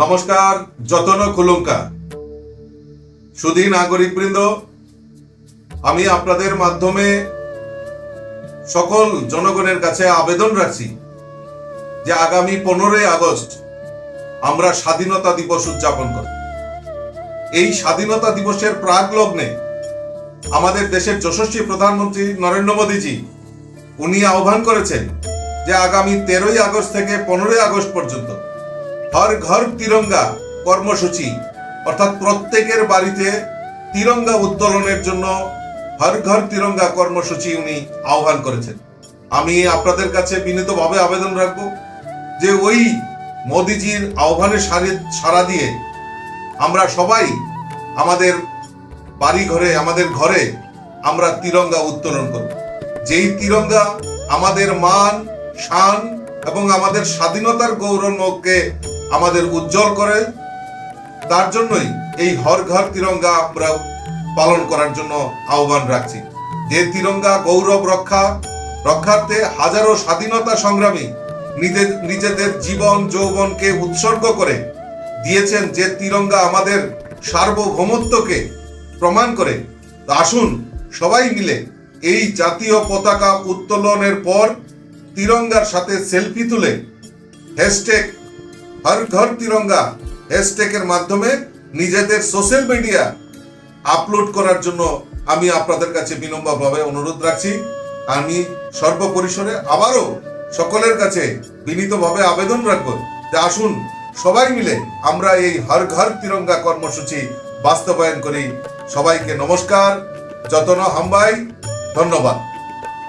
নমস্কার, যতন কুলঙ্কা। সুধী নাগরিকবৃন্দ, আমি আপনাদের মাধ্যমে সকল জনগণের কাছে আবেদন রাখছি যে আগামী পনেরোই আগস্ট আমরা স্বাধীনতা দিবস উদযাপন করি এই স্বাধীনতা দিবসের প্রাক লগ্নে আমাদের দেশের যশস্বী প্রধানমন্ত্রী নরেন্দ্র মোদীজি, উনি আহ্বান করেছেন যে আগামী তেরোই আগস্ট থেকে পনেরোই আগস্ট পর্যন্ত হর ঘর তিরঙ্গা কর্মসূচি। অর্থাৎ প্রত্যেকের বাড়িতে তিরঙ্গা উত্তোলনের জন্য হর ঘর তিরঙ্গা কর্মসূচি উনি আহ্বান করেছেন। আমি আপনাদের কাছে বিনীতভাবে আবেদন রাখব যে ওই মোদিজির আহ্বানে সাড়া দিয়ে আমরা সবাই আমাদের বাড়ি ঘরে আমাদের ঘরে আমরা তিরঙ্গা উত্তোলন করব। যেই তিরঙ্গা আমাদের মান, শান এবং আমাদের স্বাধীনতার গৌরবকে আমাদের উজ্জ্বল করে। তার জন্যই এই হর ঘর তিরঙ্গা আমরা পালন করার জন্য আহ্বান রাখছি। যে তিরঙ্গা গৌরব রক্ষা, রক্ষার্থে হাজারো স্বাধীনতা সংগ্রামী নিজের নিজেদের জীবন, যৌবনকে উৎসর্গ করে দিয়েছেন যে তিরঙ্গা আমাদের সার্বভৌমত্বকে প্রমাণ করে। আসুন সবাই মিলে এই জাতীয় পতাকা উত্তোলনের পর তিরঙ্গার সাথে সেলফি তুলে হ্যাশট্যাগ হর ঘর তিরঙ্গা হ্যাশট্যাগের মাধ্যমে নিজেদের সোশ্যাল মিডিয়া আপলোড করার জন্য আমি আপনাদের কাছে বিনম্রভাবে অনুরোধ রাখছি। আমি সর্বপরিসরে আবারও সকলের কাছে বিনীতভাবে আবেদন রাখব যে আসুন সবাই মিলে আমরা এই হর ঘর তিরঙ্গা কর্মসূচি বাস্তবায়ন করি। সবাইকে নমস্কার, যতন হাম্বাই ধন্যবাদ।